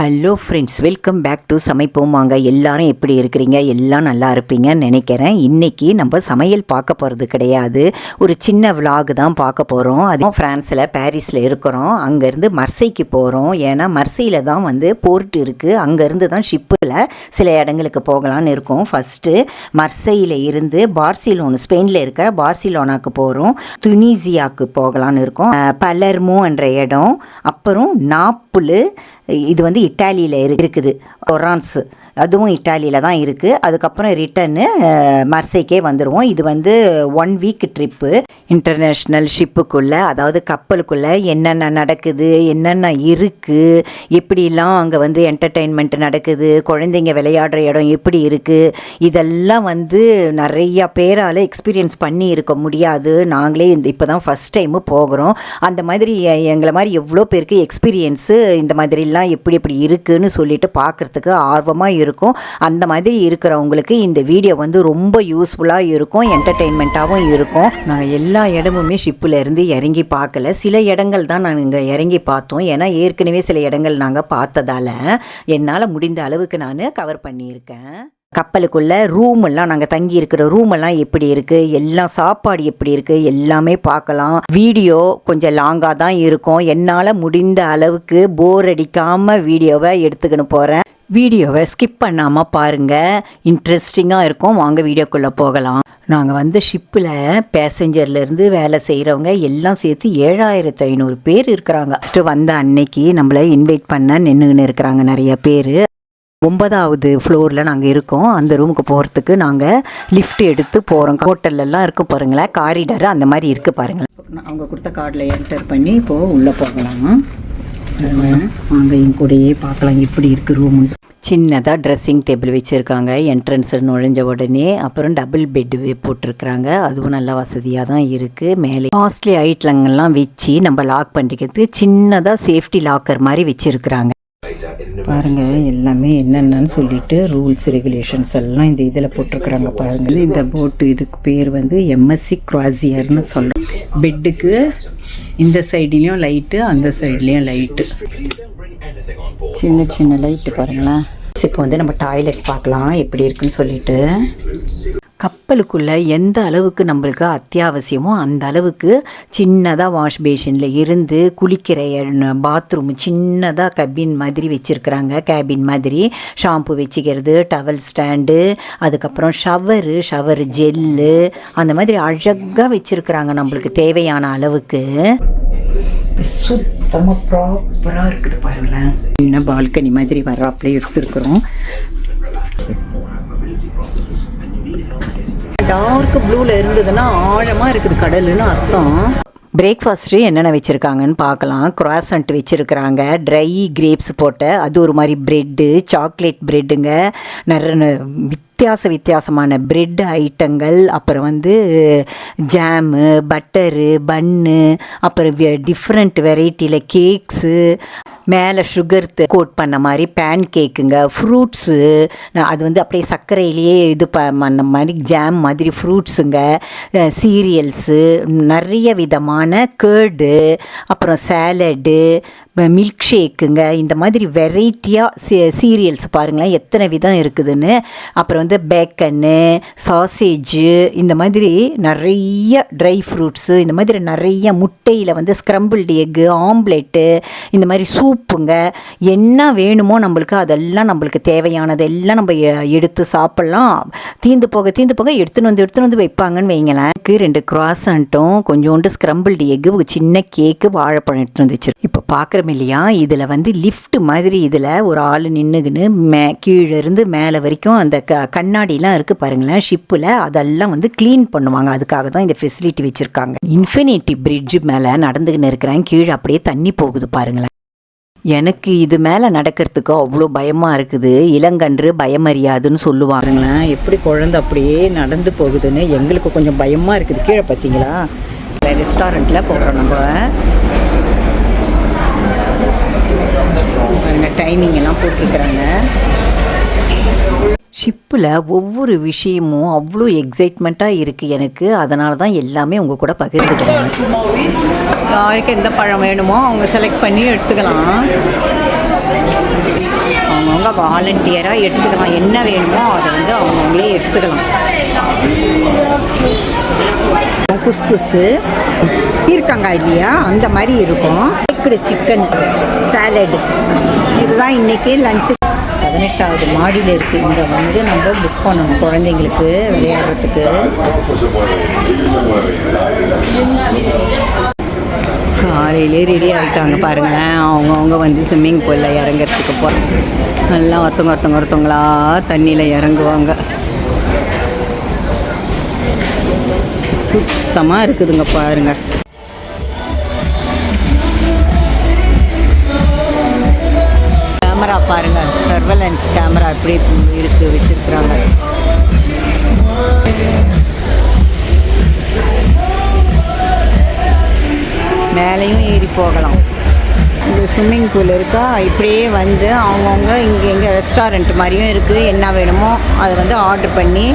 Hello friends welcome back to சமைப்போம் வாங்க எல்லாரும் எப்படி இருக்கிறீங்க? எல்லாம் நல்லா இருப்பீங்கன்னு நினைக்கிறேன். இன்றைக்கி நம்ம சமையல் பார்க்க போகிறது கிடையாது. ஒரு சின்ன விலாக் தான் பார்க்க போகிறோம் அதுவும் ஃப்ரான்ஸில் பாரிஸில் இருக்கிறோம். அங்கேருந்து மர்சைக்கு போகிறோம் ஏன்னா மர்சையில் தான் வந்து போர்ட் இருக்குது அங்கேருந்து தான் ஷிப்பில் சில இடங்களுக்கு போகலான்னு இருக்கோம். ஃபஸ்ட்டு மர்சையில் இருந்து பார்சிலோன் ஸ்பெயினில் இருக்கிற பார்சிலோனாக்கு போகிறோம் துனிசியாவுக்கு போகலான்னு இருக்கோம். அஹ், பலர்மோ என்ற இடம். அப்புறம் நாப்புலு இது வந்து இட்டாலியில் இருக்குது. ஒரான்ஸு அதுவும் இட்டாலியில் தான் இருக்குது அதுக்கப்புறம் ரிட்டன்னு மர்சைக்கே வந்துடுவோம் இது வந்து ஒன் வீக் ட்ரிப்பு இன்டர்நேஷ்னல் ஷிப்புக்குள்ளே அதாவது கப்பலுக்குள்ளே என்னென்ன நடக்குது என்னென்ன இருக்குது எப்படிலாம் அங்கே வந்து என்டர்டெயின்மெண்ட் நடக்குது குழந்தைங்க விளையாடுற இடம் எப்படி இருக்குது இதெல்லாம் வந்து நிறையா பேரால் எக்ஸ்பீரியன்ஸ் பண்ணி இருக்க முடியாது. நாங்களே இந்த இப்போ தான் ஃபஸ்ட் டைமு போகிறோம். அந்த மாதிரி எங்களை மாதிரி எவ்வளோ பேருக்கு எக்ஸ்பீரியன்ஸு இந்த மாதிரிலாம் எப்படி எப்படி இருக்குன்னு சொல்லிட்டு பார்க்குறதுக்கு ஆர்வமாக இருக்கும் இருக்கும். அந்த மாதிரி இருக்கிறவங்களுக்கு இந்த வீடியோ வந்து ரொம்ப யூஸ்ஃபுல்லாக இருக்கும் என்டர்டெயின்மெண்ட்டாகவும் இருக்கும். நாங்கள் எல்லா இடமுமே ஷிப்பில் இருந்து இறங்கி பார்க்கல. சில இடங்கள் தான் நாங்கள் இங்கே இறங்கி பார்த்தோம். ஏன்னா ஏற்கனவே சில இடங்கள் நாங்கள் பார்த்ததால என்னால் முடிந்த அளவுக்கு நான் கவர் பண்ணியிருக்கேன். கப்பலுக்குள்ளே ரூம் எல்லாம் நாங்கள் தங்கி இருக்கிற ரூம் எல்லாம் எப்படி இருக்குது எல்லாம் சாப்பாடு எப்படி இருக்குது எல்லாமே பார்க்கலாம். வீடியோ கொஞ்சம் லாங்காக தான் இருக்கும். என்னால் முடிந்த அளவுக்கு போர் அடிக்காமல் வீடியோவை எடுத்துக்கின்னு போகிறேன் வீடியோவை ஸ்கிப் பண்ணாமல் பாருங்கள் இன்ட்ரெஸ்டிங்காக இருக்கும். வாங்க வீடியோக்குள்ளே போகலாம். நாங்கள் வந்து ஷிப்பில் பேசஞ்சர்லேருந்து வேலை செய்கிறவங்க எல்லாம் சேர்த்து ஏழாயிரத்து ஐநூறு பேர் இருக்கிறாங்க. ஃபஸ்ட்டு வந்த அன்னைக்கு நம்மளை இன்வைட் பண்ண நின்றுன்னு இருக்கிறாங்க நிறைய பேர். ஒன்பதாவது ஃப்ளோரில் நாங்கள் இருக்கோம். அந்த ரூமுக்கு போகிறதுக்கு நாங்கள் லிஃப்ட் எடுத்து போகிறோம் ஹோட்டல்லலாம் இருக்கு பாருங்களேன். காரிடர் அந்த மாதிரி இருக்குது பாருங்களேன். அவங்க கொடுத்த கார்டில் என்டர் பண்ணி இப்போது உள்ளே போகலாம். வாங்க என் கூடயே பார்க்கலாம். எப்படி இருக்குது ரூம்னு சின்னதாக ட்ரெஸ்ஸிங் டேபிள் வச்சுருக்காங்க. என்ட்ரன்ஸ் நுழைஞ்ச உடனே அப்புறம் டபுள் பெட்டு போட்டிருக்கிறாங்க. அதுவும் நல்ல வசதியாக தான் இருக்குது மேலே காஸ்ட்லி ஐட்டங்கள்லாம் வச்சு நம்ம லாக் பண்ணிக்கிறதுக்கு சின்னதாக சேஃப்டி லாக்கர் மாதிரி வச்சுருக்குறாங்க. பாருங்க எல்லாமே என்னென்னு சொல்லிட்டு ரூல்ஸ் ரெகுலேஷன்ஸ் எல்லாம் இந்த இதில் போட்டிருக்கிறாங்க பாருங்க. இந்த போட்டு இதுக்கு பேர் வந்து எம்எஸ்சி கிராசியர்னு சொல்கிறோம் பெட்டுக்கு இந்த சைட்லேயும் லைட்டு அந்த சைட்லேயும் லைட்டு சின்ன சின்ன லைட்டு பாருங்களேன். இப்போ வந்து நம்ம டாய்லெட் பார்க்கலாம் எப்படி இருக்குன்னு சொல்லிட்டு. கப்பலுக்குள்ளே எந்த அளவுக்கு நம்மளுக்கு அத்தியாவசியமோ அந்த அளவுக்கு சின்னதாக வாஷ் பேஷனில் இருந்து குளிக்கிற பாத்ரூம் சின்னதாக கபின் மாதிரி வச்சுருக்குறாங்க. கேபின் மாதிரி ஷாம்பு வச்சுக்கிறது டவல் ஸ்டாண்டு அதுக்கப்புறம் ஷவரு ஷவர் ஜெல்லு அந்த மாதிரி அழகாக வச்சுருக்குறாங்க நம்மளுக்கு தேவையான அளவுக்கு. சுத்தமாக ப்ராப்பராக இருக்குது பாருங்களேன். சின்ன பால்கனி மாதிரி வர்றாப்புல எடுத்துருக்குறோம். டார்க் ப்ளூவில் இருந்ததுன்னா ஆழமாக இருக்குது கடலுன்னு அர்த்தம். பிரேக்ஃபாஸ்ட்டு என்னென்ன வச்சுருக்காங்கன்னு பார்க்கலாம். குராசன்ட் வச்சுருக்குறாங்க. ட்ரை கிரேப்ஸ் போட்ட அது ஒரு மாதிரி ப்ரெட்டு சாக்லேட் ப்ரெட்டுங்க நிறைய வித்தியாச வித்தியாசமான பிரெட் ஐட்டங்கள் அப்புறம் வந்து ஜாமு பட்டரு பன்னு அப்புறம் டிஃப்ரெண்ட் வெரைட்டியில் கேக்ஸு மேலே சுகர் கோட் பண்ண மாதிரி பேன் கேக்குங்க ஃப்ரூட்ஸு அது வந்து அப்படியே சர்க்கரையிலேயே இது பண்ண மாதிரி ஜாம் மாதிரி ஃப்ரூட்ஸுங்க சீரியல்ஸு நிறைய விதமான கேர்டு அப்புறம் சேலடு மில்க் ஷேக்குங்க இந்த மாதிரி வெரைட்டியாக சீரியல்ஸ் பாருங்களேன் எத்தனை விதம் இருக்குதுன்னு. அப்புறம் வந்து பேக்கன்னு சாசேஜு இந்த மாதிரி நிறைய ட்ரை ஃப்ரூட்ஸு இந்த மாதிரி நிறைய முட்டையில் வந்து ஸ்க்ரம்பிள்டு எக்கு ஆம்லெட்டு இந்த மாதிரி சூப்புங்க. என்ன வேணுமோ நம்மளுக்கு அதெல்லாம் நம்மளுக்கு தேவையானது எல்லாம் நம்ம எடுத்து சாப்பிட்லாம். தீந்து போக தீந்து போக எடுத்துன்னு வந்து எடுத்துன்னு வந்து வைப்பாங்கன்னு வைங்களேன். எனக்கு ரெண்டு கிராசன்ட்டும் கொஞ்சோண்டு ஸ்க்ரம்பிள்டு எக்கு ஒரு சின்ன கேக்கு வாழைப்பழம் எடுத்துன்னு வந்துச்சு இப்போ பார்க்குற இல்லையா? இதில் வந்து லிஃப்ட் மாதிரி இதில் ஒரு ஆள் நின்றுக்குன்னு மே கீழே இருந்து மேலே வரைக்கும் அந்த க கண்ணாடிலாம் இருக்குது பாருங்களேன் ஷிப்பில் அதெல்லாம் வந்து க்ளீன் பண்ணுவாங்க. அதுக்காக தான் இந்த ஃபெசிலிட்டி வச்சுருக்காங்க. இன்ஃபினிட்டி பிரிட்ஜ் மேலே நடந்துக்கின்னு இருக்கிறேன். கீழே அப்படியே தண்ணி போகுது பாருங்களேன். எனக்கு இது மேலே நடக்கிறதுக்கு அவ்வளோ பயமாக இருக்குது. இளங்கன்று பயமறியாதுன்னு சொல்லுவாருங்களேன் எப்படி குழந்தை அப்படியே நடந்து போகுதுன்னு எங்களுக்கு கொஞ்சம் பயமாக இருக்குது. கீழே பார்த்தீங்களா? ரெஸ்டாரண்ட்டில் போகிறோம் நம்ம. டைமிங் எல்லாம் போட்டிருக்கிறாங்க. ஷிப்பில் ஒவ்வொரு விஷயமும் அவ்வளோ எக்ஸைட்மெண்ட்டாக இருக்குது எனக்கு. அதனால தான் எல்லாமே உங்கள் கூட பகிர்ந்துக்கிறேன். யாருக்கு எந்த பழம் வேணுமோ அவங்க செலக்ட் பண்ணி எடுத்துக்கலாம். வாலண்டியராக எடுத்துக்கலாம். என்ன வேணுமோ அதை வந்து அவங்கவுங்களே எடுத்துக்கலாம். குஸ்குஸு பீர்க்கங்காய் இல்லையா? அந்த மாதிரி இருக்கும். பேக்கடு சிக்கன் சாலடு இதுதான் இன்றைக்கி லஞ்சு பதினெட்டாவது மாடியில் இருக்குது இங்கே வந்து நம்ம புக் பண்ணணும் குழந்தைங்களுக்கு விளையாடுறதுக்கு. காலையிலே ரெடி ஆகிட்டாங்க பாருங்கள் அவங்கவுங்க வந்து ஸ்விம்மிங் பூலில் இறங்குறதுக்கு போகிறாங்க நல்லா ஒருத்தவங்க ஒருத்தவங்க ஒருத்தவங்களா தண்ணியில் இறங்குவாங்க. சுத்தமாக இருக்குதுங்க பாருங்கள் சர்வலன்ஸ் கேமரா எப்படி இருக்கு வச்சிருக்கிறாங்க. மேலேயும் ஏறி போகலாம். இந்த ஸ்விம்மிங் பூல் இருக்கா? இப்படியே வந்து அவங்கவுங்க இங்கே எங்கே ரெஸ்டாரண்ட் மாதிரியும் இருக்குது என்ன வேணுமோ அதை வந்து ஆர்டர் பண்ணி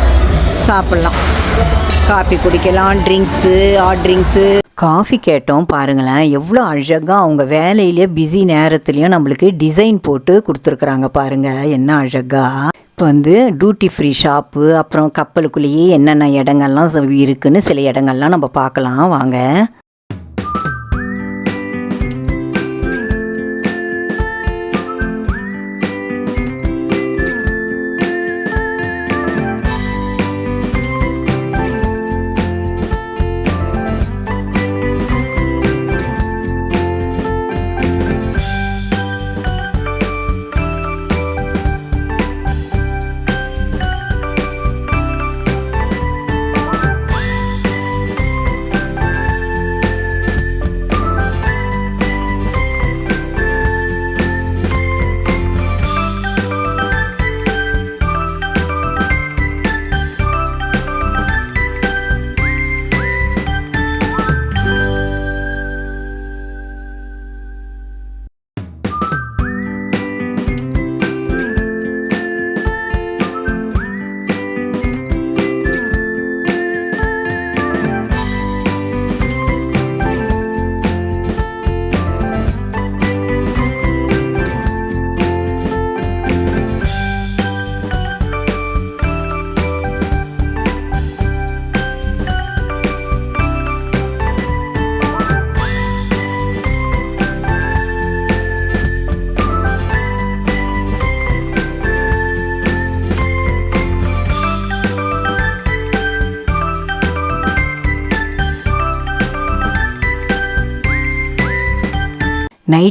சாப்பிட்லாம். காஃபி குடிக்கலாம் ட்ரிங்க்ஸு ஹாட் ட்ரிங்க்ஸு காஃபி கேட்டோம் பாருங்களேன். எவ்வளோ அழகாக அவங்க வேலையிலேயே பிஸி நேரத்துலையும் நம்மளுக்கு டிசைன் போட்டு கொடுத்துருக்குறாங்க பாருங்கள் என்ன அழகாக இப்போ வந்து டியூட்டி ஃப்ரீ ஷாப்பு அப்புறம் கப்பலுக்குள்ளேயே என்னென்ன இடங்கள்லாம் இருக்குதுன்னு சில இடங்கள்லாம் நம்ம பார்க்கலாம். வாங்க.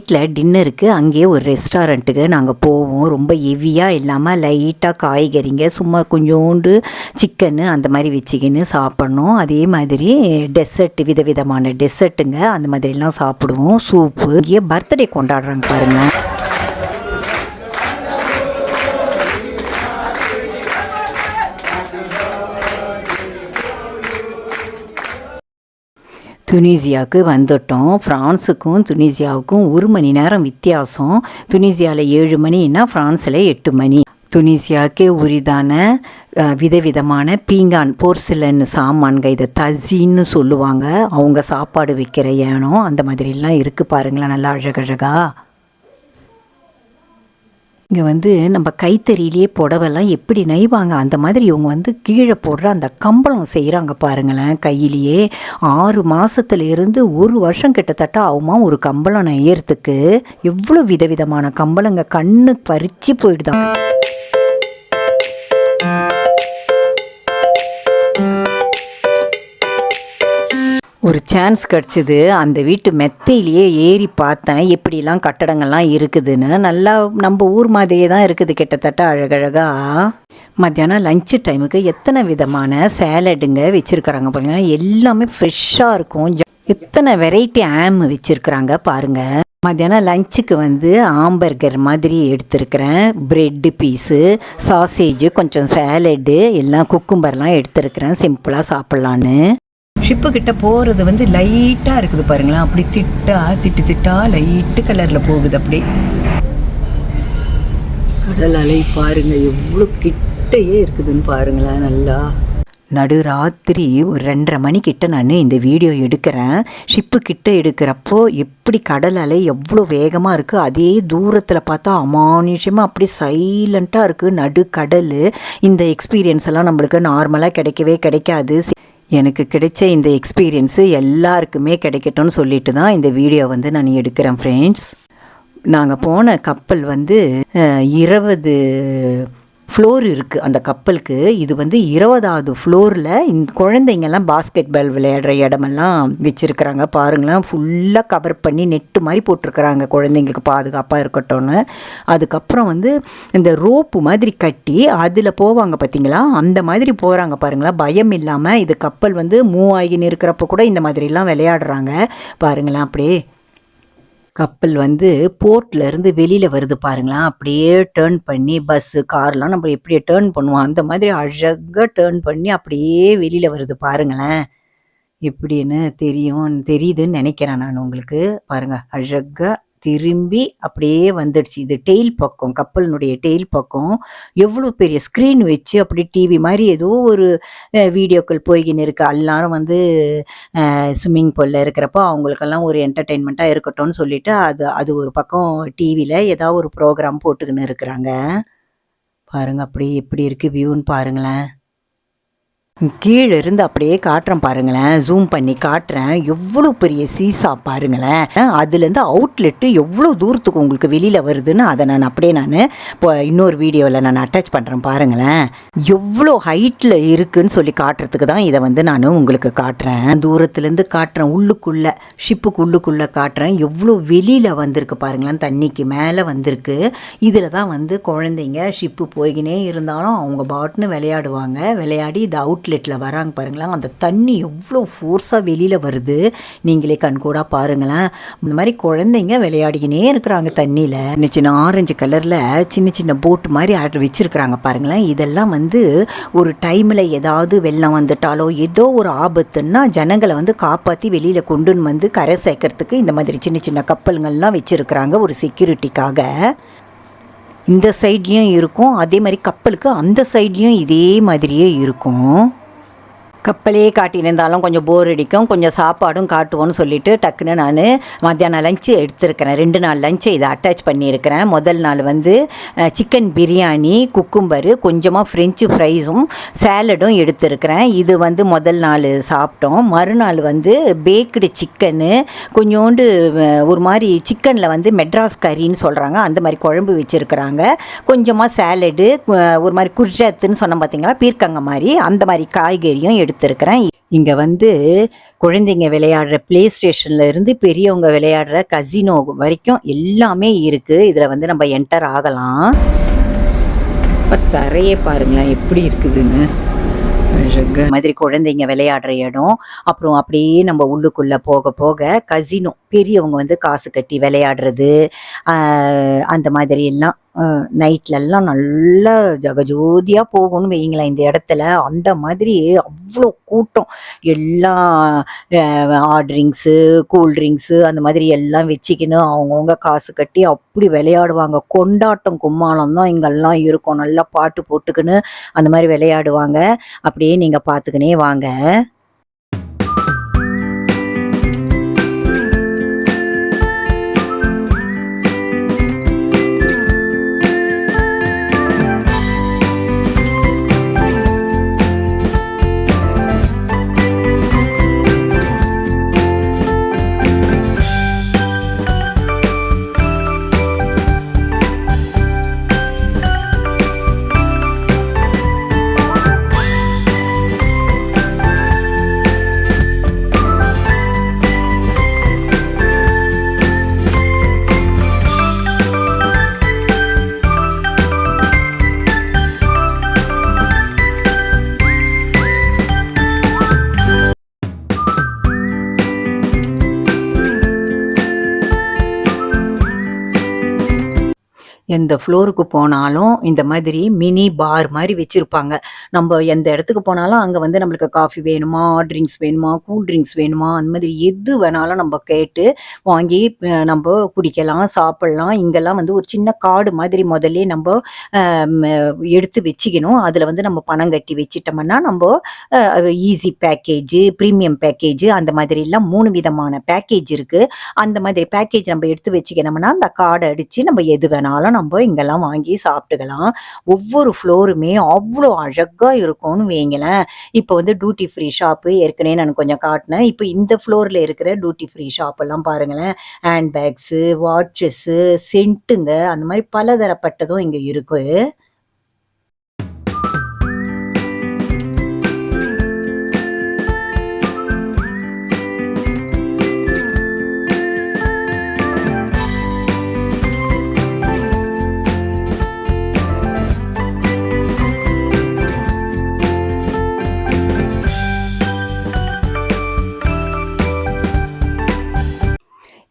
நைட்டில் டின்னருக்கு அங்கேயே ஒரு ரெஸ்டாரண்ட்டுக்கு நாங்கள் போவோம். ரொம்ப ஹெவியாக இல்லாமல் லைட்டாக காய்கறிங்க சும்மா கொஞ்சோண்டு சிக்கனு அந்த மாதிரி வச்சுக்கின்னு சாப்பிட்ணும். அதே மாதிரி டெசர்ட் விதவிதமான டெசர்ட்டுங்க அந்த மாதிரிலாம் சாப்பிடுவோம். சூப்பு இங்கேயே பர்த்டே கொண்டாடுறாங்க பாருங்கள் துனிசியாவுக்கு வந்துட்டோம். ஃப்ரான்ஸுக்கும் துனிசியாவுக்கும் ஒரு மணி நேரம் வித்தியாசம். துனிசியாவில் ஏழு மணின்னா ஃப்ரான்ஸில் எட்டு மணி. துனிசியாவுக்கே உரிதான விதவிதமான பீங்கான் போர்சிலன் சாமான்கள் இதை தஜின்னு சொல்லுவாங்க. அவங்க சாப்பாடு விற்கிற ஏனம் அந்த மாதிரிலாம் இருக்குது பாருங்களேன் நல்லா அழகழகாக இங்கே வந்து நம்ம கைத்தறியிலேயே புடவெல்லாம் எப்படி நெய்வாங்க அந்த மாதிரி இவங்க வந்து கீழே போடுற அந்த கம்பளம் செய்கிறாங்க பாருங்களேன் கையிலேயே. ஆறு மாதத்துலேருந்து ஒரு வருஷம் கிட்டத்தட்ட ஆகுமா ஒரு கம்பளம் நெய்யறதுக்கு. எவ்வளோ விதவிதமான கம்பளங்க கண்ணு பறித்து போயிடுதான் ஒரு சான்ஸ் கிடச்சிது. அந்த வீட்டு மெத்தையிலேயே ஏறி பார்த்தேன். எப்படிலாம் கட்டடங்கள்லாம் இருக்குதுன்னு. நல்லா நம்ம ஊர் மாதிரியே தான் இருக்குது கிட்டத்தட்ட அழகழகாக மத்தியானம் லஞ்சு டைமுக்கு எத்தனை விதமான சேலடுங்க வச்சுருக்குறாங்க பாருங்க. எல்லாமே ஃப்ரெஷ்ஷாக இருக்கும். எத்தனை வெரைட்டி ஆம் வச்சுருக்குறாங்க பாருங்க. மத்தியானம் லஞ்சுக்கு வந்து ஆம்பர்கர் மாதிரி எடுத்திருக்கிறேன். பிரெட்டு பீஸு சாசேஜு கொஞ்சம் சேலடு எல்லாம் குக்கும்பர்லாம் எடுத்திருக்கிறேன். சிம்பிளாக சாப்பிட்லான்னு. ஷிப்பு கிட்ட போகிறது வந்து லைட்டாக இருக்குது பாருங்களேன். அப்படி திட்டா திட்டு திட்டா லைட்டு கலரில் போகுது அப்படி கடல் அலை பாருங்க எவ்வளோ கிட்டையே இருக்குதுன்னு பாருங்களேன் நல்லா. நடுராத்திரி ஒரு ரெண்டரை மணிக்கிட்ட நான் இந்த வீடியோ எடுக்கிறேன். ஷிப்பு கிட்ட எடுக்கிறப்போ எப்படி கடல் அலை எவ்வளோ வேகமாக இருக்குது அதே தூரத்தில் பார்த்தா அமானுஷமாக அப்படி சைலண்ட்டாக இருக்குது நடுக்கடல் இந்த எக்ஸ்பீரியன்ஸ் எல்லாம் நம்மளுக்கு நார்மலாக கிடைக்கவே கிடைக்காது. எனக்கு கிடைச்ச இந்த எக்ஸ்பீரியன்ஸு எல்லாருக்குமே கிடைக்கட்டும்னு சொல்லிட்டு தான் இந்த வீடியோ வந்து நான் எடுக்கிறேன் ஃப்ரெண்ட்ஸ் நாங்கள் போன கப்பல் வந்து இருபது ஃப்ளோர் இருக்குது அந்த கப்பலுக்கு இது வந்து இருபதாவது ஃப்ளோரில் இந்த குழந்தைங்கெல்லாம் பாஸ்கெட் பால் விளையாடுற இடமெல்லாம் வச்சுருக்குறாங்க. பாருங்களேன் ஃபுல்லாக கவர் பண்ணி நெட்டு மாதிரி போட்டிருக்கிறாங்க குழந்தைங்களுக்கு பாதுகாப்பாக இருக்கட்டும்னு. அதுக்கப்புறம் வந்து இந்த ரோப்பு மாதிரி கட்டி அதில் போவாங்க பார்த்தீங்களா அந்த மாதிரி போகிறாங்க பாருங்களேன் பயம் இல்லாமல் இது கப்பல் வந்து மூவ் ஆகின்னு இருக்கிறப்ப கூட இந்த மாதிரிலாம் விளையாடுறாங்க. பாருங்களேன் அப்படியே கப்பல் வந்து போர்ட்ல இருந்து வெளியில வருது பாருங்களேன். அப்படியே டேர்ன் பண்ணி பஸ்ஸு கார்லாம் நம்ம எப்படியே டேர்ன் பண்ணுவோம். அந்த மாதிரி அழகாக டேர்ன் பண்ணி அப்படியே வெளியில வருது பாருங்களேன். எப்படின்னு தெரியும் தெரியுதுன்னு நினைக்கிறேன் நான் உங்களுக்கு. பாருங்க அழகா திரும்பி அப்படியே வந்துடுச்சு. இது டெய்ல் பக்கம் கப்பலினுடைய டெய்ல் பக்கம். எவ்வளோ பெரிய ஸ்க்ரீன் வச்சு அப்படி டிவி மாதிரி ஏதோ ஒரு வீடியோக்கள் போய்கின்னு இருக்கு. எல்லாரும் வந்து ஸ்விம்மிங் பூலில் இருக்கிறப்போ அவங்களுக்கெல்லாம் ஒரு என்டர்டெயின்மெண்ட்டாக இருக்கட்டும்னு சொல்லிட்டு அது அது ஒரு பக்கம் டிவியில் ஏதாவது ஒரு ப்ரோக்ராம் போட்டுக்கின்னு இருக்கிறாங்க. பாருங்கள் அப்படி எப்படி இருக்குது வியூன்னு பாருங்களேன். கீழே இருந்து அப்படியே காட்டுறேன் பாருங்களேன். ஜூம் பண்ணி காட்டுறேன். எவ்வளோ பெரிய சீசா பாருங்களேன். அதுலேருந்து அவுட்லெட்டு எவ்வளோ தூரத்துக்கு உங்களுக்கு வெளியில் வருதுன்னு அதை நான் அப்படியே நான் இப்போ இன்னொரு வீடியோவில் நான் அட்டாச் பண்ணுறேன் பாருங்களேன். எவ்வளோ ஹைட்டில் இருக்குதுன்னு சொல்லி காட்டுறதுக்கு தான் இதை வந்து நான் உங்களுக்கு காட்டுறேன். தூரத்துலேருந்து காட்டுறேன். உள்ளுக்குள்ளே ஷிப்புக்கு உள்ளுக்குள்ளே காட்டுறேன். எவ்வளோ வெளியில் வந்திருக்கு பாருங்களேன். தண்ணிக்கு மேலே வந்திருக்கு. இதில் தான் வந்து குழந்தைங்க ஷிப்பு போய்கினே இருந்தாலும் அவங்க பாட்டுன்னு விளையாடுவாங்க. விளையாடி இது அவுட்லெட்டில் வராங்க பாருங்களேன். அந்த தண்ணி எவ்வளோ ஃபோர்ஸாக வெளியில் வருது. நீங்களே கண்கூடாக பாருங்களேன். இந்த மாதிரி குழந்தைங்க விளையாடிக்கினே இருக்கிறாங்க தண்ணியில். சின்ன சின்ன ஆரஞ்சு கலரில் சின்ன சின்ன போட் மாதிரி ஆட் வச்சுருக்குறாங்க பாருங்களேன். இதெல்லாம் வந்து ஒரு டைமில் ஏதாவது வெள்ளம் வந்துட்டாலோ ஏதோ ஒரு ஆபத்துன்னா ஜனங்களை வந்து காப்பாற்றி வெளியில் கொண்டுன்னு வந்து கரை சேர்க்கறதுக்கு இந்த மாதிரி சின்ன சின்ன கப்பல்கள்லாம் வச்சுருக்குறாங்க ஒரு செக்யூரிட்டிக்காக இந்த சைட்லேயும் இருக்கும் அதே மாதிரி கப்பலுக்கு அந்த சைட்லேயும் இதே மாதிரியே இருக்கும். கப்பலே காட்டியிருந்தாலும் கொஞ்சம் போர் அடிக்கும். கொஞ்சம் சாப்பாடும் காட்டுவோன்னு சொல்லிட்டு டக்குன்னு நான் மத்தியானம் லஞ்சு எடுத்திருக்கிறேன். ரெண்டு நாள் லஞ்சு இதை அட்டாச் பண்ணியிருக்கிறேன். முதல் நாள் வந்து சிக்கன் பிரியாணி குக்கும்பரு கொஞ்சமாக ஃப்ரெஞ்சு ஃப்ரைஸும் சேலடும் எடுத்திருக்கிறேன். இது வந்து முதல் நாள் சாப்பிட்டோம். மறுநாள் வந்து பேக்டு சிக்கனு கொஞ்சோண்டு ஒரு மாதிரி சிக்கனில் வந்து மெட்ராஸ் கறின்னு சொல்கிறாங்க அந்த மாதிரி குழம்பு வச்சுருக்குறாங்க. கொஞ்சமாக சேலடு ஒரு மாதிரி குர்ஜத்துன்னு சொன்னோம் பார்த்தீங்களா பீர்க்கங்க மாதிரி. அந்த மாதிரி காய்கறியும் எடுத்து எடுத்திருக்கிறேன். இங்கே வந்து குழந்தைங்க விளையாடுற ப்ளே ஸ்டேஷன்ல இருந்து பெரியவங்க விளையாடுற கசினோ வரைக்கும் எல்லாமே இருக்குது இதில் வந்து நம்ம என்டர் ஆகலாம். இப்போ தரையே பாருங்களேன் எப்படி இருக்குதுன்னு. மாதிரி குழந்தைங்க விளையாடுற இடம். அப்புறம் அப்படியே நம்ம உள்ளுக்குள்ள போக போக கசினோ பெரியவங்க வந்து காசு கட்டி விளையாடுறது அந்த மாதிரி எல்லாம் நைட்லெல்லாம் நல்லா ஜகஜோதியாக போகணும் வைங்களேன். இந்த இடத்துல அந்த மாதிரி அவ்வளோ கூட்டம். எல்லாம் ஹார்ட் ட்ரிங்க்ஸு கூல் ட்ரிங்க்ஸு அந்த மாதிரி எல்லாம் வச்சுக்கின்னு அவங்கவுங்க காசு கட்டி அப்படி விளையாடுவாங்க. கொண்டாட்டம் கும்மாளம் தான் இங்கெல்லாம் இருக்கும். நல்லா பாட்டு போட்டுக்கின்னு அந்த மாதிரி விளையாடுவாங்க. அப்படியே நீங்கள் பார்த்துக்கினே வாங்க. in இந்த ஃப்ளோருக்கு போனாலும் இந்த மாதிரி மினி பார் மாதிரி வச்சுருப்பாங்க. நம்ம எந்த இடத்துக்கு போனாலும் அங்கே வந்து நம்மளுக்கு காஃபி வேணுமா ட்ரிங்க்ஸ் வேணுமா கூல் ட்ரிங்க்ஸ் வேணுமா அந்த மாதிரி எது வேணாலும் நம்ம கேட்டு வாங்கி நம்ம குடிக்கலாம் சாப்பிட்லாம். இங்கெல்லாம் வந்து ஒரு சின்ன கார்டு மாதிரி முதல்ல நம்ம எடுத்து வச்சுக்கணும். அதில் வந்து நம்ம பணம் கட்டி வச்சிட்டோம்னா நம்ம ஈஸி பேக்கேஜ் ப்ரீமியம் பேக்கேஜ் அந்த மாதிரிலாம் மூணு விதமான பேக்கேஜ் இருக்குது அந்த மாதிரி பேக்கேஜ் நம்ம எடுத்து வச்சுக்கணும்னா அந்த கார்டை அடித்து நம்ம எது வேணாலும் நம்ம இங்கெல்லாம் வாங்கி சாப்பிட்டுக்கலாம். ஒவ்வொரு ஃப்ளோருமே அவ்வளோ அழகாக இருக்கும்னு வைங்களேன் இப்போ வந்து டியூட்டி ஃப்ரீ ஷாப்பு ஏற்கனவே நான் கொஞ்சம் காட்டினேன். இப்போ இந்த ஃப்ளோரில் இருக்கிற டியூட்டி ஃப்ரீ ஷாப்பெல்லாம் பாருங்களேன். ஹேண்ட் பேக்ஸு வாட்சஸ்ஸு சென்ட்டுங்க அந்த மாதிரி பலதரப்பட்டதும் இங்கே இருக்குது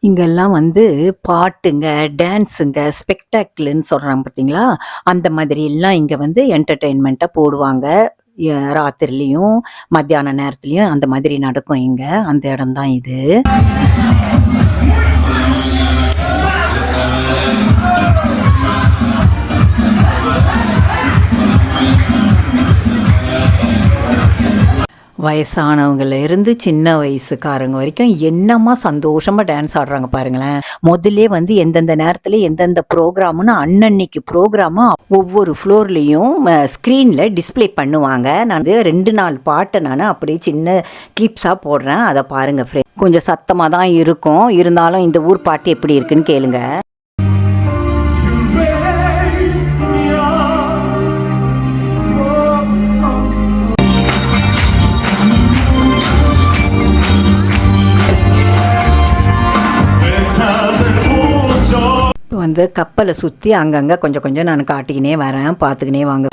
இங்கெல்லாம் வந்து பாட்டுங்க டான்ஸுங்க ஸ்பெக்டாக்கிள்னு சொல்கிறாங்க பார்த்தீங்களா அந்த மாதிரி எல்லாம் இங்கே வந்து என்டர்டெயின்மெண்ட்டாக போடுவாங்க. ராத்திரிலையும் மத்தியான நேரத்துலையும் அந்த மாதிரி நடக்கும் இங்கே. அந்த இடம் தான் இது. வயசானவங்கலேருந்து சின்ன வயசுக்காரங்க வரைக்கும் என்னமா சந்தோஷமாக டான்ஸ் ஆடுறாங்க பாருங்களேன். முதல்ல வந்து எந்தெந்த நேரத்தில் எந்தெந்த ப்ரோக்ராம்னு அன்னன்னைக்கு ப்ரோக்ராமு ஒவ்வொரு ஃப்ளோர்லேயும் ஸ்க்ரீனில் டிஸ்ப்ளே பண்ணுவாங்க. நான் வந்து ரெண்டு நாள் பாட்டை நான் அப்படியே சின்ன கிளிப்ஸாக போடுறேன். அதை பாருங்கள் ஃப்ரெண்ட் கொஞ்சம் சத்தமாக தான் இருக்கும். இருந்தாலும் இந்த ஊர் பாட்டு எப்படி இருக்குன்னு கேளுங்க. இப்போ வந்து கப்பலை சுற்றி அங்கங்கே கொஞ்சம் கொஞ்சம் நான் காட்டிக்கினே வரேன். பார்த்துக்கினே வாங்க.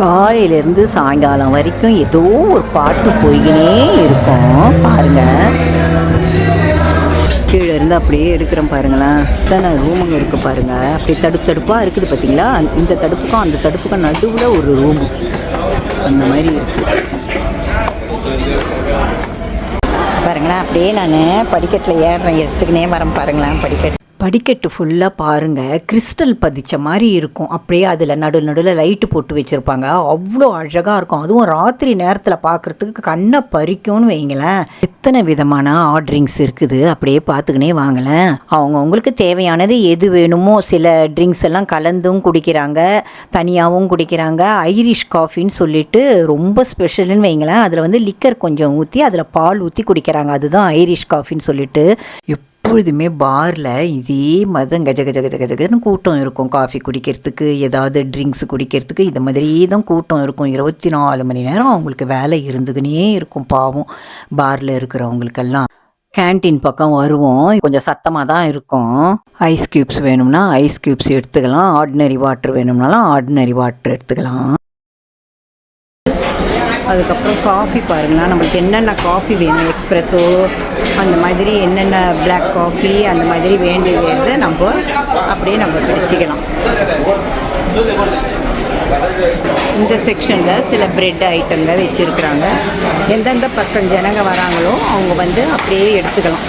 காலையிலேருந்து சாயங்காலம் வரைக்கும் ஏதோ ஒரு பாட்டு போய்கினே இருக்கும். பாருங்க. கீழே இருந்து அப்படியே எடுக்கிறோம் பாருங்களேன். இத்தனை ரூமுங்க இருக்கு பாருங்க. அப்படி தடுப்பு தடுப்பாக இருக்குது பார்த்தீங்களா இந்த தடுப்புக்கும் அந்த தடுப்புக்கும் நடுவில் ஒரு ரூமு அந்த மாதிரி இருக்குது பாருங்களேன். அப்படியே நான் படிக்கட்டில் ஏறுறேன். எடுத்துக்கினே வரேன் பாருங்களேன் படிக்கட்டு. படிக்கட்டு ஃபுல்லாக பாருங்கள் கிறிஸ்டல் பதிச்ச மாதிரி இருக்கும். அப்படியே அதில் நடு நடுவில் லைட்டு போட்டு வச்சுருப்பாங்க. அவ்வளோ அழகாக இருக்கும். அதுவும் ராத்திரி நேரத்தில் பார்க்குறதுக்கு கண்ணை பறிக்கும்னு வைங்களேன். எத்தனை விதமான ஆர்டரிங்ஸ் இருக்குது? அப்படியே பார்த்துக்கினே வாங்களேன். அவங்கவுங்களுக்கு தேவையானது எது வேணுமோ சில ட்ரிங்க்ஸ் எல்லாம் கலந்தும் குடிக்கிறாங்க. தனியாகவும் குடிக்கிறாங்க. ஐரிஷ் காஃபின்னு சொல்லிட்டு ரொம்ப ஸ்பெஷல்னு வைங்களேன். அதில் வந்து லிக்கர் கொஞ்சம் ஊற்றி அதில் பால் ஊற்றி குடிக்கிறாங்க. அதுதான் ஐரிஷ் காஃபின்னு சொல்லிட்டு. எப்பொழுதுமே பாரில் இதே மதம் கஜ கஜ கஜ கஜன்னு கூட்டம் இருக்கும். காஃபி குடிக்கிறதுக்கு ஏதாவது ட்ரிங்க்ஸ் குடிக்கிறதுக்கு இந்த மாதிரி தான் கூட்டம் இருக்கும். இருபத்தி நாலு மணி நேரம் அவங்களுக்கு வேலை இருந்துக்கினே இருக்கும் பாவம் பாரில் இருக்கிறவங்களுக்கெல்லாம். கேண்டீன் பக்கம் வருவோம். கொஞ்சம் சத்தமாக தான் இருக்கும். ஐஸ் க்யூப்ஸ் வேணும்னா ஐஸ் க்யூப்ஸ் எடுத்துக்கலாம். ஆர்டினரி வாட்டர் வேணும்னாலும் ஆர்டினரி வாட்ரு எடுத்துக்கலாம். அதுக்கப்புறம் காஃபி பாருங்களா. நம்மளுக்கு என்னென்ன காஃபி வேணும்? எக்ஸ்ப்ரெஸோ அந்த மாதிரி என்னென்ன பிளாக் காஃபி அந்த மாதிரி வேண்டியதை நம்ம அப்படியே நம்ம பிடிச்சிக்கலாம் இந்த செக்ஷனில் சில பிரெட் ஐட்டங்கள் வச்சுருக்குறாங்க. எந்தெந்த பக்கம் ஜனங்க வராங்களோ அவங்க வந்து அப்படியே எடுத்துக்கலாம்.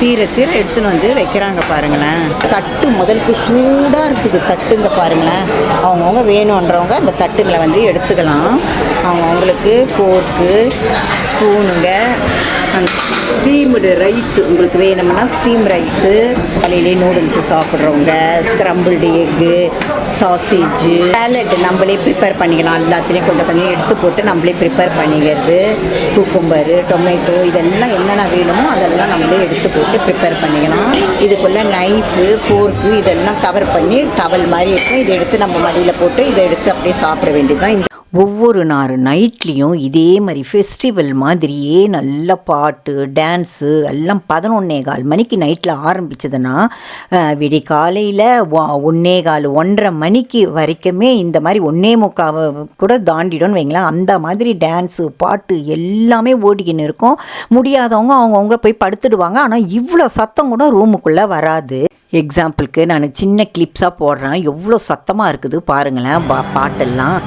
தீர தீர எடுத்துன்னு வந்து வைக்கிறாங்க பாருங்களேன். தட்டு முதலுக்கு சூடாக இருக்குது தட்டுங்க பாருங்களேன். அவங்கவுங்க வேணுன்றவங்க அந்த தட்டுங்களை வந்து எடுத்துக்கலாம். அவங்கவுங்களுக்கு ஃபோர்க்கு ஸ்பூனுங்க ஸ்டீம்டு ரைஸ் உங்களுக்கு வேணும்னா ஸ்டீம் ரைஸு காலையிலே நூடுல்ஸு சாப்பிட்றவங்க ஸ்க்ரம்பிள்டு எக்கு சாசேஜு சேலட் நம்மளே ப்ரிப்பேர் பண்ணிக்கலாம். எல்லாத்துலேயும் கொஞ்சம் கொஞ்சம் எடுத்து போட்டு நம்மளே ப்ரிப்பேர் பண்ணிக்கிறது. குக்கும்பரு டொமேட்டோ இதெல்லாம் என்னென்ன வேணுமோ அதெல்லாம் நம்மளே எடுத்து போட்டு ப்ரிப்பேர் பண்ணிக்கலாம். இதுக்குள்ளே நைஃபு ஃபோர்க்கு இதெல்லாம் கவர் பண்ணி டவல் மாதிரி இருக்கும். இதை எடுத்து நம்ம மடியில் போட்டு இதை எடுத்து அப்படியே சாப்பிட வேண்டியதுதான் இந்த ஒவ்வொரு நாள் நைட்லேயும் இதே மாதிரி ஃபெஸ்டிவல் மாதிரியே நல்ல பாட்டு டான்ஸு எல்லாம் பதினொன்னே கால் மணிக்கு நைட்டில் ஆரம்பிச்சதுன்னா விடி காலையில் ஒன்னே கால் ஒன்றரை மணிக்கு வரைக்குமே இந்த மாதிரி ஒன்னே முக்கால் கூட தாண்டிடும்னு வைங்களேன். அந்த மாதிரி டான்ஸு பாட்டு எல்லாமே ஓடிக்கின்னு இருக்கும். முடியாதவங்க அவங்கவுங்க போய் படுத்துடுவாங்க. ஆனால் இவ்வளோ சத்தம் கூட ரூமுக்குள்ளே வராது. எக்ஸாம்பிளுக்கு நான் சின்ன கிளிப்ஸாக போடுறேன். எவ்வளோ சத்தமாக இருக்குது பாருங்களேன். பா பாட்டெல்லாம்.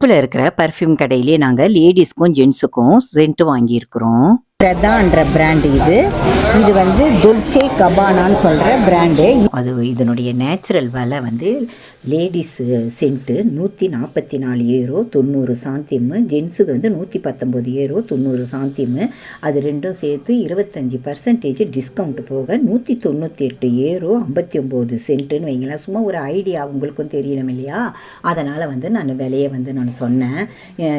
ஷிப்பில் இருக்கிற பர்ஃப்யூம் கடையிலே நாங்கள் லேடிஸ்க்கும் ஜென்ஸுக்கும் சென்ட் வாங்கியிருக்கிறோம். பிரதான்ற பிராண்ட் இது. இது வந்து துல்சே கபானான்னு சொல்கிற பிராண்டு அது இதனுடைய நேச்சுரல் விலை வந்து லேடிஸ் சென்ட்டு நூற்றி நாற்பத்தி நாலு ஏரோ தொண்ணூறு சாந்திம்மு ஜென்ஸுக்கு வந்து நூற்றி பத்தொம்போது ஏரோ தொண்ணூறு சாந்திம்மு அது ரெண்டும் சேர்த்து இருபத்தஞ்சி பர்சன்டேஜ் டிஸ்கவுண்ட் போக நூற்றி தொண்ணூற்றி எட்டு ஏரோ ஐம்பத்தி ஒம்பது சென்ட்டுன்னு வைங்களேன். சும்மா ஒரு ஐடியா உங்களுக்கும் தெரியணும் இல்லையா? அதனால் வந்து நான் விலையை வந்து நான் சொன்னேன்.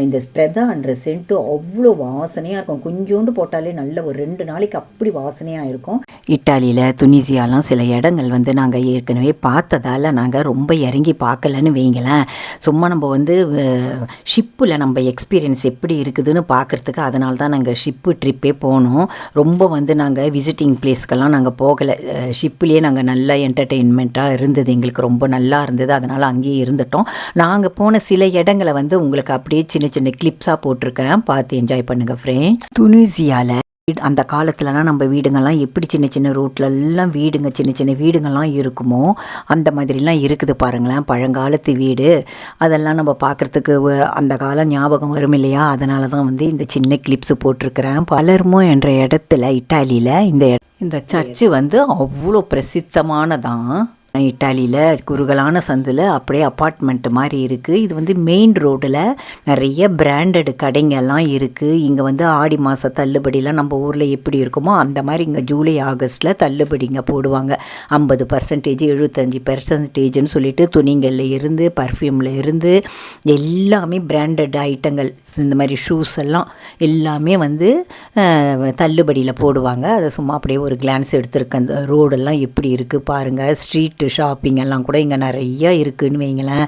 இந்த ஸ்ப்ரெதான்ற சென்ட்டு அவ்வளோ வாசனையாக இருக்கும். கொஞ்சோண்டு போட்டு போட்டாலே நல்ல ஒரு ரெண்டு நாளைக்கு அப்படி வாசனையாக இருக்கும். இட்டாலியில் துனிசியாலாம் சில இடங்கள் வந்து நாங்கள் ஏற்கனவே பார்த்ததால நாங்கள் ரொம்ப இறங்கி பார்க்கலன்னு வைங்களேன். சும்மா நம்ம வந்து ஷிப்பில் நம்ம எக்ஸ்பீரியன்ஸ் எப்படி இருக்குதுன்னு பார்க்குறதுக்கு அதனால தான் நாங்கள் ஷிப்பு ட்ரிப்பே போனோம். ரொம்ப வந்து நாங்கள் விசிட்டிங் பிளேஸ்க்கெல்லாம் நாங்கள் போகலை. ஷிப்புலேயே நாங்கள் நல்லா என்டர்டெயின்மெண்ட்டாக இருந்தது. எங்களுக்கு ரொம்ப நல்லா இருந்தது. அதனால் அங்கேயே இருந்துட்டோம். நாங்கள் போன சில இடங்களை வந்து உங்களுக்கு அப்படியே சின்ன சின்ன கிளிப்ஸாக போட்டிருக்கிறேன். பார்த்து என்ஜாய் பண்ணுங்கள் ஃப்ரெண்ட்ஸ் துனிசியாவில் வீடு- அந்த காலத்துலலாம் நம்ம வீடுங்கள்லாம் எப்படி சின்ன சின்ன ரோட்லெல்லாம் வீடுங்க சின்ன சின்ன வீடுங்கள்லாம் இருக்குமோ அந்த மாதிரிலாம் இருக்குது பாருங்களேன். பழங்காலத்து வீடு. அதெல்லாம் நம்ம பார்க்குறதுக்கு அந்த காலம் ஞாபகம் வரும் இல்லையா? அதனால தான் வந்து இந்த சின்ன கிளிப்ஸு போட்டிருக்கிறேன். பலர்மோ என்ற இடத்துல இட்டாலியில் இந்த இட- இந்த சர்ச்சு வந்து அவ்வளோ பிரசித்தமானதான். இட்டாலியில் குறுகலான சந்தில் அப்படியே அப்பார்ட்மெண்ட்டு மாதிரி இருக்குது இது வந்து மெயின் ரோட்டில் நிறைய பிராண்டடு கடைங்கெல்லாம் இருக்குது இங்கே வந்து ஆடி மாத தள்ளுபடிலாம் நம்ம ஊரில் எப்படி இருக்குமோ அந்த மாதிரி இங்கே ஜூலை ஆகஸ்ட்டில் தள்ளுபடிங்க போடுவாங்க. ஐம்பது பர்சன்டேஜ் எழுபத்தஞ்சி பர்சன்டேஜ்னு சொல்லிட்டு துணிங்களில் இருந்து பர்ஃப்யூமில் இருந்து எல்லாமே பிராண்டட் ஐட்டங்கள். இந்த மாதிரி ஷூஸ் எல்லாம் எல்லாமே வந்து தள்ளுபடியில் போடுவாங்க. அதை சும்மா அப்படியே ஒரு கிளான்ஸ் எடுத்துருக்க அந்த ரோடெல்லாம் எப்படி இருக்குது பாருங்கள் ஸ்ட்ரீட் கிஃப்ட்டு ஷாப்பிங் எல்லாம் கூட இங்கே நிறையா இருக்குதுன்னு வைங்களேன்.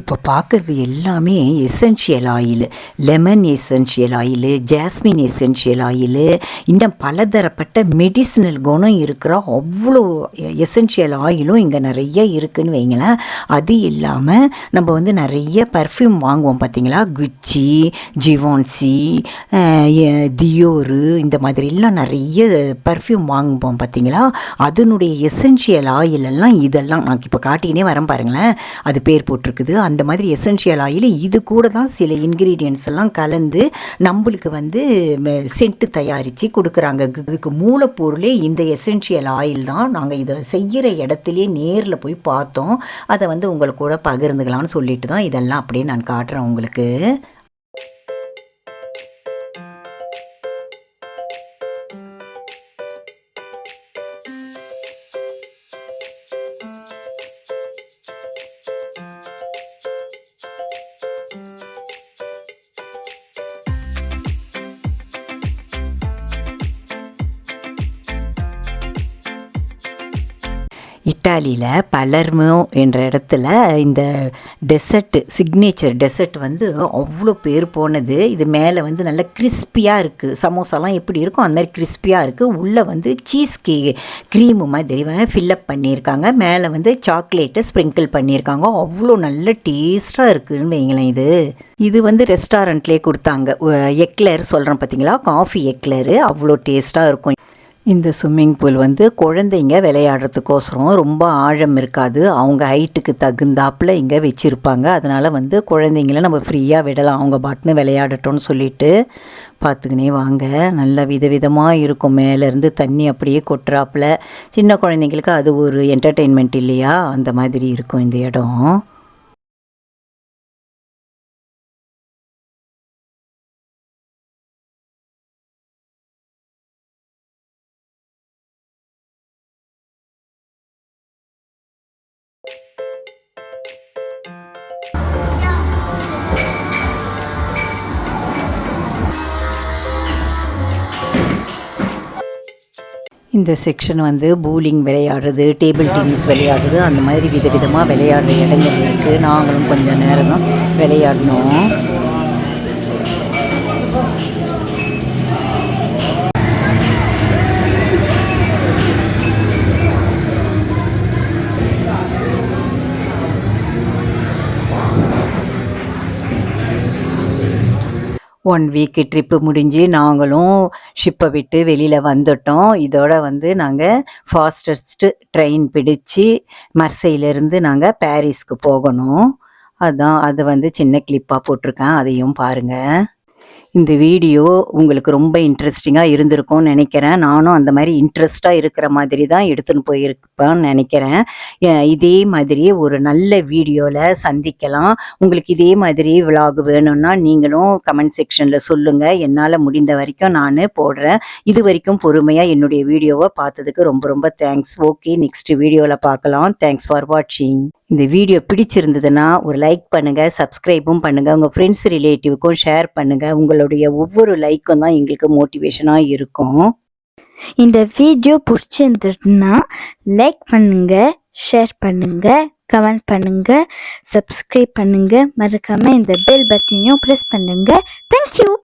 இப்போ பார்க்குறது எல்லாமே essential oil lemon essential oil jasmine essential oil இன்னும் பலதரப்பட்ட மெடிசினல் குணம் இருக்கிற அவ்வளோ எசென்ஷியல் ஆயிலும் இங்கே நிறைய இருக்குதுன்னு வைங்களேன். அது இல்லாமல் நம்ம வந்து நிறைய பர்ஃப்யூம் வாங்குவோம் பார்த்தீங்களா குச்சி ஜிவான்சி தியோரு இந்த மாதிரிலாம் நிறைய பர்ஃப்யூம் வாங்குவோம் பார்த்தீங்களா அதனுடைய எசென்ஷியல் ஆயில் எல்லாம் இதெல்லாம் நான் இப்போ காட்டினே வரேன் பாருங்களேன். அது பேர் போட்டிருக்குது. அந்த மாதிரி எசென்ஷியல் ஆயில் இது கூட தான் சில இன்க்ரீடியன்ட்ஸ் எல்லாம் கலந்து நம்மளுக்கு வந்து சென்ட்டு தயாரித்து கொடுக்குறாங்க. இதுக்கு மூலப்பொருளே இந்த எசென்ஷியல் ஆயில் தான். நாங்கள் இதை செய்கிற இடத்துலையே நேரில் போய் பார்த்தோம். அதை வந்து உங்களுக்கு கூட பகிர்ந்துக்கலாம்னு சொல்லிட்டு தான் இதெல்லாம் அப்படியே நான் காட்டுறேன் உங்களுக்கு. இத்தாலியில் பலர்மோ என்ற இடத்துல இந்த டெசர்ட் சிக்னேச்சர் டெசர்ட் வந்து அவ்வளோ பேர் போனது. இது மேலே வந்து நல்லா கிறிஸ்பியாக இருக்குது சமோசாலாம் எப்படி இருக்கும் அந்த மாதிரி கிறிஸ்பியாக இருக்குது உள்ளே வந்து சீஸ் கே க்ரீமு மாதிரி தெரியும்? ஃபில்லப் பண்ணியிருக்காங்க. மேலே வந்து சாக்லேட்டை ஸ்ப்ரிங்கிள் பண்ணியிருக்காங்க. அவ்வளோ நல்ல டேஸ்ட்டாக இருக்குதுன்னு வைங்களேன் இது. இது வந்து ரெஸ்டாரண்ட்லேயே கொடுத்தாங்க. எக்லர் சொல்கிறேன் பார்த்தீங்களா காஃபி எக்லரு. அவ்வளோ டேஸ்ட்டாக இருக்கும். இந்த ஸ்விம்மிங் பூல் வந்து குழந்தைங்க விளையாடுறதுக்கோசரம் ரொம்ப ஆழம் இருக்காது. அவங்க ஹைட்டுக்கு தகுந்தாப்புல இங்கே வச்சுருப்பாங்க. அதனால் வந்து குழந்தைங்கள நம்ம ஃப்ரீயாக விடலாம். அவங்க பாட்டுன்னு விளையாடட்டோன்னு சொல்லிட்டு பார்த்துக்கினே வாங்க. நல்லா விதவிதமாக இருக்கும். மேலேருந்து தண்ணி அப்படியே கொட்டுறாப்புல. சின்ன குழந்தைங்களுக்கு அது ஒரு என்டர்டெயின்மெண்ட் இல்லையா? அந்த மாதிரி இருக்கும் இந்த இடம். இந்த செக்ஷன் வந்து பூலிங் விளையாடுறது டேபிள் டென்னிஸ் விளையாடுறது அந்த மாதிரி விதவிதமாக விளையாடுற இடங்கள் இருக்குது நாங்களும் கொஞ்சம் நேரம் தான் விளையாடினோம் ஒன் வீக்கு ட்ரிப்பு முடிஞ்சு நாங்களும் ஷிப்பை விட்டு வெளியில் வந்துட்டோம். இதோட வந்து நாங்கள் ஃபாஸ்டஸ்ட்டு ட்ரெயின் பிடிச்சு மர்சையிலேருந்து நாங்கள் பாரிஸ்க்கு போகணும். அதான் அது வந்து சின்ன கிளிப்பாக போட்டிருக்கேன். அதையும் பாருங்கள் இந்த வீடியோ உங்களுக்கு ரொம்ப இன்ட்ரெஸ்டிங்காக இருந்திருக்கும்னு நினைக்கிறேன். நானும் அந்த மாதிரி இன்ட்ரெஸ்டாக இருக்கிற மாதிரி தான் எடுத்துன்னு போயிருப்பேன்னு நினைக்கிறேன். இதே மாதிரி ஒரு நல்ல வீடியோவில் சந்திக்கலாம். உங்களுக்கு இதே மாதிரி விலாக் வேணும்னா நீங்களும் கமெண்ட் செக்ஷனில் சொல்லுங்கள் என்னால் முடிந்த வரைக்கும் நான் போடுறேன். இது வரைக்கும் பொறுமையாக என்னுடைய வீடியோவை பார்த்ததுக்கு ரொம்ப ரொம்ப தேங்க்ஸ் ஓகே நெக்ஸ்ட் வீடியோவில் பார்க்கலாம். தேங்க்ஸ் ஃபார் வாட்சிங் இந்த வீடியோ பிடிச்சிருந்ததுன்னா ஒரு லைக் பண்ணுங்கள் சப்ஸ்கிரைபும் பண்ணுங்கள் உங்கள் ஃப்ரெண்ட்ஸ் ரிலேட்டிவ்க்கும் ஷேர் பண்ணுங்கள் உங்களுடைய ஒவ்வொரு லைக்கும் தான் எங்களுக்கு மோட்டிவேஷனாக இருக்கும். இந்த வீடியோ பிடிச்சிருந்ததுன்னா லைக் பண்ணுங்கள் ஷேர் பண்ணுங்கள் கமெண்ட் பண்ணுங்கள் சப்ஸ்கிரைப் பண்ணுங்கள் மறக்காமல் இந்த பெல் பட்டனையும் ப்ரெஸ் பண்ணுங்கள் தேங்க்யூ